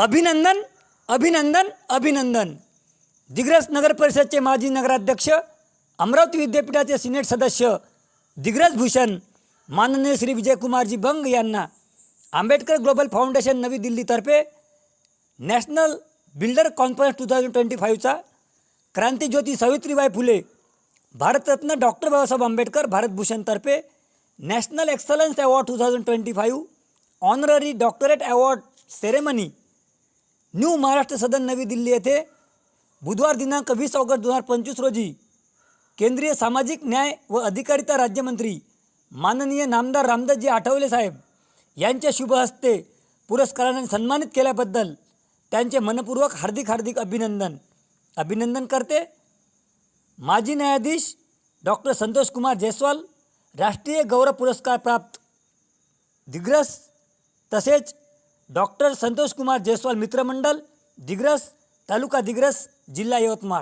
अभिनंदन अभिनंदन अभिनंदन. दिग्रस नगर परिषदचे माजी नगराध्यक्ष अमरावती विद्यापीठाचे सिनेट सदस्य दिग्रस भूषण माननीय श्री विजयकुमारजी बंग यांना आंबेडकर ग्लोबल फाउंडेशन नवी दिल्लीतर्फे national builder conference two thousand twenty फाईव्हचा क्रांतीज्योती Savitribai Phule Bharat Ratna doctor Babasaheb Ambedkar भारतभूषणतर्फे national excellence award two thousand twenty five honorary doctorate award ceremony new Maharashtra Sadan नवी दिल्ली येथे बुधवार दिनांक वीस ऑगस्ट दोन हजार पंचवीस रोजी केंद्रीय सामाजिक न्याय व अधिकारिता राज्यमंत्री माननीय नामदार रामदासजी आठवले साहेब यांच्या शुभ हस्ते पुरस्काराने सन्मानित केल्याबद्दल त्यांचे मनपूर्वक हार्दिक हार्दिक अभिनंदन. अभिनंदन करते. माजी न्यायाधीश डॉक्टर संतोष कुमार जयस्वाल राष्ट्रीय गौरव पुरस्कार प्राप्त दिग्रस तसेच डॉक्टर संतोष कुमार जयस्वाल मित्रमंडल दिग्रस तालुका दिग्रस जिल्हा यवतमाळ.